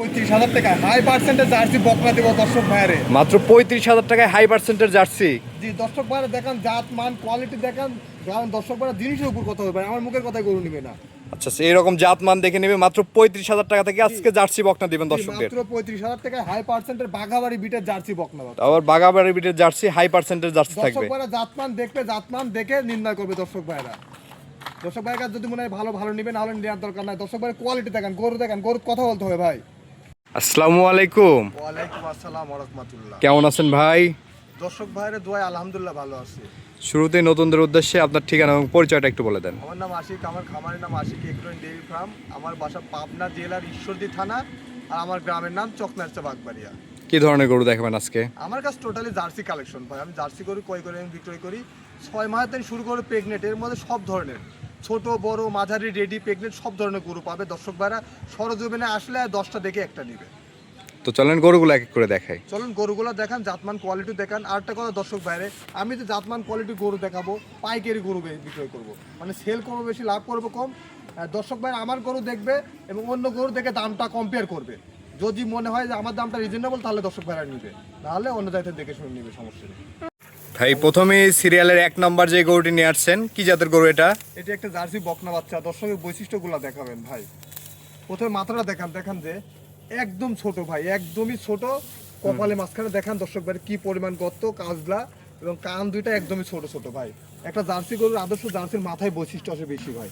পঁয়ত্রিশ হাজার টাকা। হাই পার্সেন্টের জার্সি দেবো দর্শক ভাইরে মাত্র পঁয়ত্রিশ হাজার টাকায় হাই পার্সেন্টের জার্সি জি দর্শক দেখান জাত মান কোয়ালিটি দেখান। কারণ দর্শক জিনিসের উপর কথা হবে আমার মুখের কথাই গরু নিবে না। আচ্ছা জাত মান দেখে নেবে মাত্র পঁয়ত্রিশ হাজার টাকা থেকে আজকে জার্সি বকনা দিবেন দর্শকদের। মাত্র পঁয়ত্রিশ হাজার হাই পার্সেন্টের বাঘাবাড়ি বিটের জার্সি বকনা। আবার বিটের জার্সি হাই পার্সেন্টের জার্সি দর্শক ভাইরা জাতমান দেখবে জাতমান দেখে নির্ণয় করবে দর্শক দর্শক ভাইয়ের কাছে যদি মনে হয় ভালো ভালো নিবে নাহলে নেওয়ার দরকার নাই। দর্শক ভাইয়ের কোয়ালিটি দেখেন গরু দেখেন গরুর কথা বলতে হবে ভাই। আসসালামু আলাইকুম। ওয়ালাইকুম আসসালাম রহমতুল্লাহ কেমন আছেন ভাই? দর্শক ভাইয়ের দোয়াই আলহামদুলিল্লাহ ভালো আছে। শুরুতেই নতুনদের উদ্দেশ্যে আপনার ঠিকানা এবং পরিচয়টা একটু বলে দেন। আমার নাম আশিক আমার খামারের নাম আশিক এগ্রোন ডেইরি ফার্ম। আমার বাসা পাবনা জেলার ঈশ্বরদী থানা আর আমার গ্রামের নাম চকনারচা বাগবাড়িয়া। কি ধরনের গরু দেখাবেন আজকে? আমার কাছে টোটালি জার্সি কালেকশন ভাই। আমি জার্সি গরু ক্রয় করে আমি বিক্রয় করি। ছয় মাস থেকে শুরু করে প্রেগনেন্ট এর মধ্যে সব ধরনের। ছোট বড় মাঝারি রেডি প্রেগনেন্ট সব ধরনের গরু পাবে। দর্শক ভাইরা সরজমিনে আসলে দশটা দেখে একটা নিবে। তো চলেন গরুগুলো এক এক করে দেখাই। চলুন গরুগুলো দেখান জাতমান কোয়ালিটি দেখান। আর একটা কথা দর্শক বাইরে আমি যে জাতমান কোয়ালিটি গরু দেখাবো পাইকারি গরু বিক্রয় করব। মানে সেল করব বেশি লাভ করব কম। দর্শক ভাই আমার গরু দেখবে এবং অন্য গরু দেখে দামটা কম্পেয়ার করবে। যদি মনে হয় যে আমার দামটা রিজনেবল তাহলে দর্শক ভাইরা নিবে। তাহলে অন্য জায়গায় দেখে শুনে নিবে সমস্যা নেই। ভাই প্রথমে সিরিয়ালের এক নম্বর যে গরুটি নিয়ে আসছেন কি জাতের গরু এটা? এটি একটা জার্সি বকনা বাচ্চা দর্শকের বৈশিষ্ট্যগুলো দেখাবেন ভাই। প্রথমে মাথাটা দেখান দেখান যে একদম ছোট ভাই একদমই ছোট। কপালে মাঝখানে দেখান দর্শক ভাই কি পরিমাণ গর্ত কাজলা এবং কান দুইটা একদমই ছোট ছোট ভাই। একটা জার্সি গরুর আদর্শ জার্সির মাথায় বৈশিষ্ট্য আছে বেশি ভাই।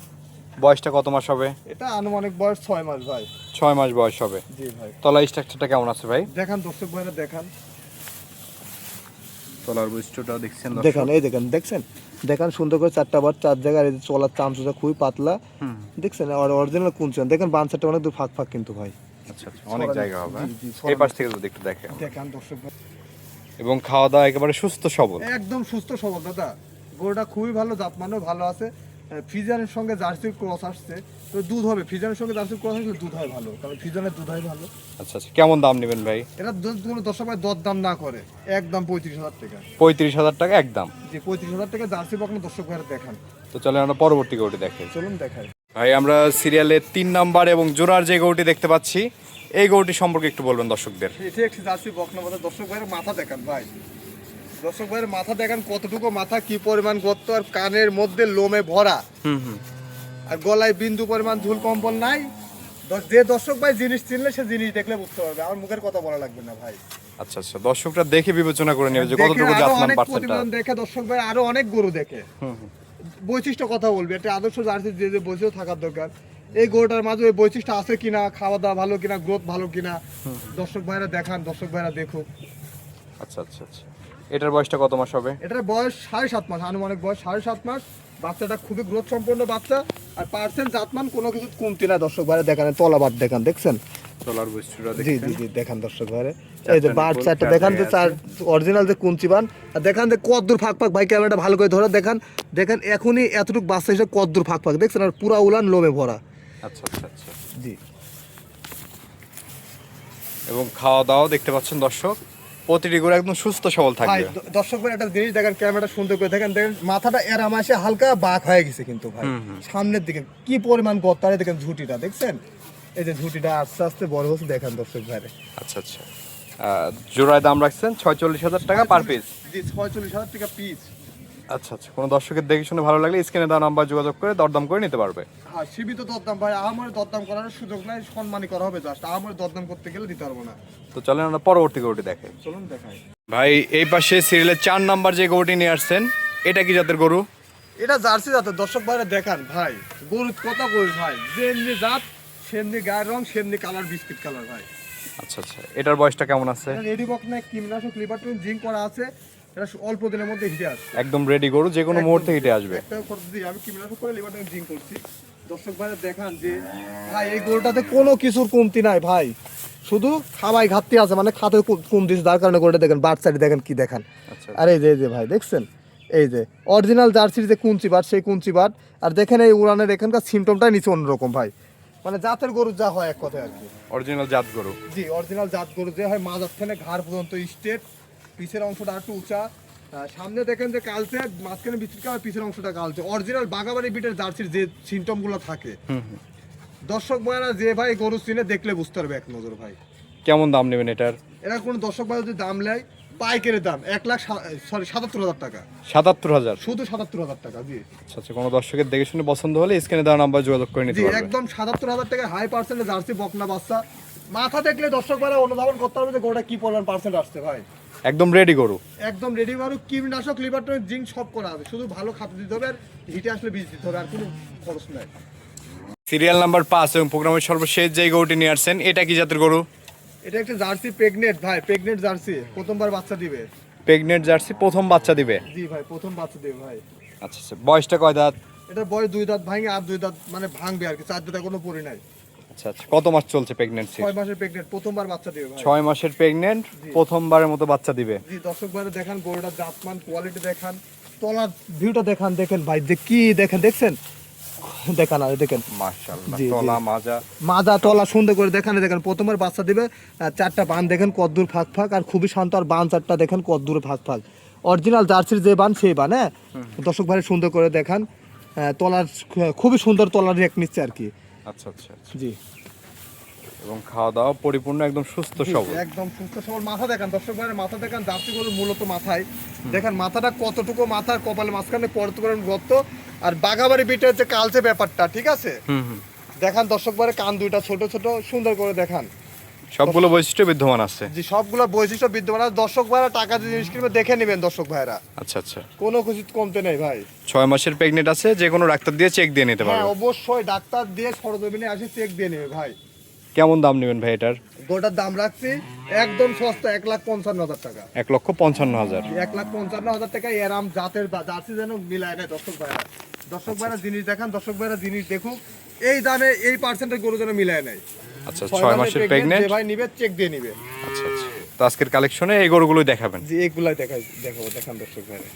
বয়সটা কত মাস হবে? এটা আনুমানিক বয়স ছয় মাস ভাই। ছয় মাস বয়স হবে। জি ভাই। তলা স্ট্রাকচারটা কেমন আছে ভাই? দেখান দর্শক ভাইরা দেখান। বৈশিষ্ট্যটা দেখছেন দেখেন এই দেখেন দেখছেন? দেখেন সুন্দর করে চারটা বার চার জায়গায় এই চলার চামচটা খুবই পাতলা। দেখছেন? আর অরিজিনাল দেখেন বাঞ্চারটা অনেক দূর ফাঁক ফাঁক কিন্তু ভাই। আচ্ছা আচ্ছা অনেক জায়গা হবে জি, এই পাশ থেকে যদি একটু দেখেন। দেখেন দর্শক এবং খাওয়া দাওয়া একেবারে সুস্থ সবল। একদম সুস্থ সবল দাদা। গরুটা খুবই ভালো জাতমানও ভালো আছে। ফিজানের সঙ্গে জার্সির ক্রস আসছে। তো দুধ হবে। ফিজানের সঙ্গে জার্সির ক্রস আসলে দুধ হয় ভালো কারণ ফিজানের দুধ হয় ভালো। আচ্ছা আচ্ছা। কেমন দাম নেবেন ভাই? এটা দুধ কোনো দর্শক ভাই দর দাম না করে। একদম পঁয়ত্রিশ হাজার টাকা। পঁয়ত্রিশ হাজার টাকা একদম। যে পঁয়ত্রিশ হাজার টাকা জার্সি বকনা দর্শক ভাইরা দেখান। তো চলে আমরা পরবর্তী গৌটি দেখে চলুন দেখাই। ভাই আমরা সিরিয়ালের তিন নাম্বার এবং জোড়ার যে গরুটি দেখতে পাচ্ছি এই গরুটি সম্পর্কে একটু বলবেন দর্শকদের। এটি একটি জার্সি বকনা বাজার দর্শক ভাইয়ের মাথা দেখান ভাই। দর্শক ভাইয়ের মাথা দেখান কতটুকু মাথা কি পরিমাণ গর্ত আর কানের মধ্যে লোমে ভরা। হুম হুম। আর গলায় বিন্দু পরিমাণ ঝুল কম্বল নাই। যে দর্শক ভাই জিনিস চিনলে সে জিনিস দেখলে বুঝতে পারবে। আমার মুখের কথা বলা লাগবে না ভাই। আচ্ছা আচ্ছা। দর্শকরা দেখে বিবেচনা করে নেবে যে কতটুকু জাতমান পার্সেন্টটা। দেখে দর্শক ভাই আরও অনেক গরু দেখে। বৈশিষ্ট্য কথা বলবে একটা আদর্শ জার্সি যে যে বৈশিষ্ট্য থাকার দরকার। এই গরুটার মাঝে ওই বৈশিষ্ট্য আছে কিনা খাওয়া দাওয়া ভালো কিনা গ্রোথ ভালো কিনা? দর্শক ভাইরা দেখান দর্শক ভাইরা দেখুক। আচ্ছা আচ্ছা আচ্ছা। এটার বয়সটা কত মাস হবে? এটার বয়স সাড়ে সাত মাস আনুমানিক বয়স সাড়ে সাত মাস। বাচ্চাটা খুবই গ্রোথ সম্পন্ন বাচ্চা। আর পার্সেন্ট জাতমান কোনো কিছু কমতি না দর্শক ভাইরা দেখান তলা বাদ দেখান দেখছেন? তলার বৈশিষ্ট্যটা জি জি জি দেখান দর্শক চারটা এই যে বাট চারটা দেখান যে চার অরিজিনাল যে কুঞ্চি বান আর দেখান যে কদ্দুর ফাঁক ফাঁক ভাই ক্যামেরাটা ভালো করে ধরে দেখান। দেখেন এখনই এতটুকু বাচ্চা হিসেবে কদ্দুর ফাঁক ফাঁক দেখছেন? আর পুরা উলান লোমে ভরা। আচ্ছা আচ্ছা আচ্ছা। জি। এবং খাওয়া দাওয়া দেখতে পাচ্ছেন দর্শক। প্রতিটি গরু একদম সুস্থ সবল ভাই থাকবে দর্শক ভাই একটা জিনিস দেখেন ক্যামেরাটা সুন্দর করে দেখেন দেখেন মাথাটা এর আমাশে হালকা বাঁক হয়ে গেছে কিন্তু ভাই। সামনের দিকে কি পরিমাণ গত্তারে দেখেন ঝুঁটিটা দেখছেন? এই যে ঝুঁটিটা আস্তে আস্তে বড় হচ্ছে দেখেন দর্শক ভাইরে আচ্ছা আচ্ছা। জোড়ায় দাম রাখছেন ছয়চল্লিশ হাজার টাকা পার পিস জি ছয়চল্লিশ হাজার টাকা পিস আচ্ছা আচ্ছা। কোনো দর্শকের দেখে শুনে ভালো লাগলে স্ক্রিনে দেওয়া নাম্বার যোগাযোগ করে দরদাম করে নিতে পারবে। হ্যাঁ সীমিত দরদাম ভাই। আমার দরদাম করার সুযোগ নাই সম্মানই করা হবে জাস্ট আমার দরদাম করতে গেলে দিতে পারব না। তো চলেন আমরা পরবর্তী গরুটি দেখে চলুন দেখাই। ভাই এই পাশে সিরিয়ালের চার নাম্বার যে গরুটি নিয়ে আসছেন এটা কি জাতের গরু? এটা জার্সি জাতের দর্শক ভাইরা দেখান। ভাই গরু কথা কই ভাই? যেমনি জাত সেমনি গায়ের রং সেমনি কালার বিস্কিট কালার ভাই। আচ্ছা আচ্ছা। এটার বয়সটা কেমন আছে? রেডি বক না কিমনাশক লিভারটন জিঙ্ক করা আছে। এটা অল্প দিনের মধ্যে হিটে আসছে একদম রেডি গরু যে কোনো মুহূর্তে হিটে আসবে। একটা খরচ দিয়ে আমি কিমনাশক করে লিভারটন জিঙ্ক করছি। দর্শক ভাইরা দেখান যে ভাই এই গরুটাতে কোনো কিছুর কমতি নাই ভাই। শুধু খাওয়াই ঘাটতি আছে মানে খাতে কম দিচ্ছে তার কারণে গরুটা দেখেন বাট সাইডে দেখেন কি দেখান। আচ্ছা। আর এই যে এই যে ভাই দেখছেন? এই যে অরিজিনাল জার্সির যে কুঞ্চি বাট সেই কুঞ্চি বাট আর দেখেন এই উড়ানের এখানকার সিমটমটাই নিচে অন্যরকম ভাই। মানে জাতের গরু যা হয় এক কথায় আর কি। অরিজিনাল জাত গরু। জি অরিজিনাল জাত গরু যে হয় থেকে ঘাড় পর্যন্ত স্টেট পিছের অংশটা একটু উঁচা। সামনে দেখেন যে কালচে মাঝখানে বিস্তৃত কালার পিছের অংশটা কালচে। অরিজিনাল বাগাবাড়ি বিটের জার্সির যে সিমটমগুলো থাকে। দর্শক ভাইরা যে ভাই গরু চিনে দেখলে বুঝতে পারবে এক নজর ভাই। কেমন দাম নেবেন এটার? এরা কোনো দর্শক ভাই যদি দাম নেয় পাইকারি দাম এক লাখ সরি সাতাত্তর হাজার টাকা। সাতাত্তর হাজার? শুধু সাতাত্তর হাজার টাকা জি। আচ্ছা আচ্ছা কোনো দর্শকের দেখে শুনে পছন্দ হলে স্ক্রিনে দেওয়া নাম্বার যোগাযোগ করে নিতে পারবে। একদম সাতাত্তর হাজার টাকা হাই পার্সেন্টের জার্সি বকনা বাচ্চা। মাথা দেখলে দর্শক ভাইরা অনুধাবন করতে পারবে যে গরুটা কি পরিমাণ পার্সেন্ট আসছে ভাই। একদম রেডি গরু। একদম রেডি মারু কীটনাশক লিভারটনিক জিঙ্ক সব করা হবে। শুধু ভালো খাদ্য দিতে হবে আর হিটে আসলে বীজ দিতে হবে আর কোনো খরচ নাই। সিরিয়াল নাম্বার পাঁচ এবং প্রোগ্রামের সর্বশেষ যে গরুটি নিয়ে আসছেন এটা কি জাতের গরু? এটা একটা জার্সি প্রেগনেন্ট ভাই প্রেগনেন্ট জার্সি। প্রথমবার বাচ্চা দিবে। প্রেগনেন্ট জার্সি প্রথম বাচ্চা দিবে? জি ভাই প্রথম বাচ্চা দিবে ভাই। আচ্ছা আচ্ছা বয়সটা কয় দাঁত? এটা বয়স দুই দাঁত ভাঙে আর দুই দাঁত মানে ভাঙবে আর কি চার দাঁত কোনো পরি নাই। আচ্ছা আচ্ছা। কত মাস চলছে প্রেগনেন্সি ছয় মাসের প্রেগনেন্ট প্রথমবার বাচ্চা দিবে ভাই। ছয় মাসের প্রেগনেন্ট প্রথমবারের মতো বাচ্চা দিবে? জি দর্শক ভাইরা দেখান গরুটার জাতমান কোয়ালিটি দেখান তলার ভিউটা দেখান দেখেন ভাই যে কি দেখেন দেখছেন? দেখান আর দেখেন। মাশাআল্লাহ। তলা মাজা। মাজা তলা সুন্দর করে দেখান দেখেন প্রথমবার বাচ্চা দিবে চারটা বান দেখেন কদ্দুর ফাঁক ফাঁক আর খুবই শান্ত আর বান চারটা দেখেন কদ্দুর ফাঁক ফাঁক। অরিজিনাল জার্সির যে বান সেই বান হ্যাঁ? দর্শক ভাই সুন্দর করে দেখান তলার খুবই সুন্দর তলার রেক নিচ্ছে আর কি। আচ্ছা আচ্ছা আচ্ছা। জি। এবং খাওয়া দাওয়া পরিপূর্ণ একদম সুস্থ সবল। একদম সুস্থ সবল। মাথা দেখান দর্শক ভাইয়ের মাথা দেখান জার্সি মূলত মাথায়। দেখেন মাথাটা কতটুকু মাথার কপালে মাঝখানে পড়তে করেন গর্ত। আর বাগাবাড়ি বিটের যে কালচে ব্যাপারটা ঠিক আছে? দেখান দর্শক ভাইয়ের কান দুইটা ছোট ছোট সুন্দর করে দেখান। সবগুলো বৈশিষ্ট্য বিদ্যমান আছে? যে সবগুলো বৈশিষ্ট্য বিদ্যমান আছে। দর্শক ভাইরা টাকা দিয়ে জিনিস কিনবে দেখে নেবেন দর্শক ভাইরা। আচ্ছা আচ্ছা। কোনো কিছু কমতে নেই ভাই। ছয় মাসের প্রেগনেন্ট আছে যে কোনো ডাক্তার দিয়ে চেক দিয়ে নিতে পারবে। হ্যাঁ অবশ্যই ডাক্তার দিয়ে সরজমিনে আসি চেক দিয়ে নেবে ভাই। কেমন দাম নেবেন ভাই এটার? গোটার দাম রাখছি একদম সস্তা এক লাখ পঞ্চান্ন হাজার টাকা। এক লক্ষ পঞ্চান্ন হাজার। এক লাখ পঞ্চান্ন হাজার টাকা এরাম জাতের বা- জার্সি যেন মিলায় নেয় দর্শক ভাইরা। দর্শক ভাইরা জিনিস দেখান দর্শক ভাইরা জিনিস দেখুক এই দামে এই পার্সেন্টের গরু যেন মিলায় নেয়। আচ্ছা ছয় মাসের প্রেগনেন্ট যে ভাই নিবে চেক দিয়ে নিবে। আচ্ছা আচ্ছা। তো আজকের কালেকশনে এই গরুগুলোই দেখাবেন। যে এগুলাই দেখাই দেখাবো দেখান দর্শক ভাইরা।